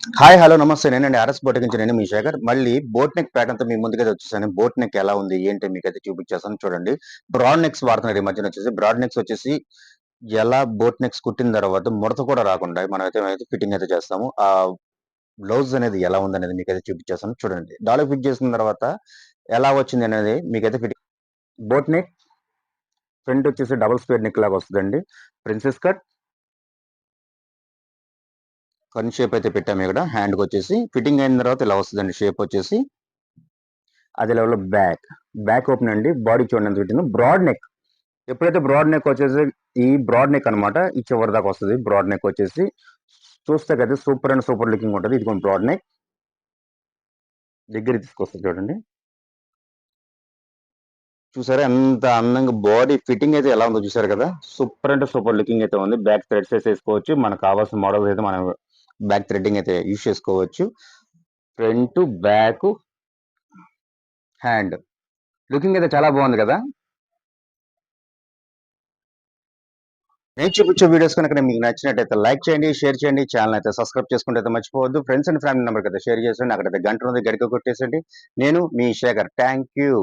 Hi hello నమస్తే. నేనండి RS boat నుంచి నేను మీ శేఖర్. మళ్ళీ బోట్ నెక్ ప్యాటర్న్తో మీ ముందుకైతే వచ్చేసాను. బోట్ నెక్ ఎలా ఉంది? ఏంటి? మీకైతే చూపించేస్తాను. చూడండి. బ్రాడ్ నెక్స్ వాడుతున్నారు ఈ మధ్యన వచ్చేసి బ్రాడ్ నెక్స్ వచ్చేసి ఎలా బోట్ నెక్స్ కుట్టిన తర్వాత ముడత కూడా రాకుండా మనం అయితే ఫిట్టింగ్ అయితే చేస్తాము. ఆ బ్లౌజ్ అనేది ఎలా ఉంది అనేది మీకైతే చూపించేస్తాను. చూడండి. డాలర్ ఫిట్ చేసిన తర్వాత ఎలా వచ్చింది అనేది మీకైతే ఫిట్ బోట్ నెక్ ఫ్రంట్ వచ్చేసి డబుల్ స్క్వేర్ నెక్ లాగా వస్తుందండి. ప్రిన్సెస్ కట్ కన్ షేప్ అయితే పెట్టాము ఇక్కడ. హ్యాండ్కి వచ్చేసి ఫిట్టింగ్ అయిన తర్వాత ఇలా వస్తుందండి. షేప్ వచ్చేసి అదే లెవెల్లో బ్యాక్. బ్యాక్ ఓపెన్ అండి. బాడీ చూడండి ఎంత బ్రాడ్ నెక్. ఎప్పుడైతే బ్రాడ్ నెక్ వచ్చేసి ఈ బ్రాడ్ నెక్ అనమాట ఈ చివరి దాకా వస్తుంది. బ్రాడ్ నెక్ వచ్చేసి చూస్తే కదా సూపర్ అండ్ సూపర్ లుకింగ్ ఉంటుంది. ఇది కొన్ని బ్రాడ్ నెక్. దగ్గర తీసుకొస్తుంది చూడండి. చూసారా ఎంత అందంగా బాడీ ఫిట్టింగ్ అయితే ఎలా ఉందో చూసారు కదా. సూపర్ అంటే సూపర్ లుకింగ్ అయితే ఉంది. బ్యాక్ థ్రెడ్స్ అయితే వేసుకోవచ్చు మనకు కావాల్సిన మోడల్స్ అయితే మనం బ్యాక్ థ్రెడ్డింగ్ అయితే యూజ్ చేసుకోవచ్చు. Front back hand. లుకింగ్ అయితే చాలా బాగుంది కదా? నేను చూపించే వీడియోస్ కనుక మీకు నచ్చినట్టయితే లైక్ చేయండి షేర్ చేయండి ఛానల్ అయితే సబ్స్క్రైబ్ చేసుకుంటే అయితే మర్చిపోవద్దు. ఫ్రెండ్స్ అండ్ ఫ్యామిలీ నెంబర్కి అయితే షేర్ చేసండి అక్కడ గంట ఉంది గడిక కొట్టేసండి నేను మీ శేఖర్. Thank you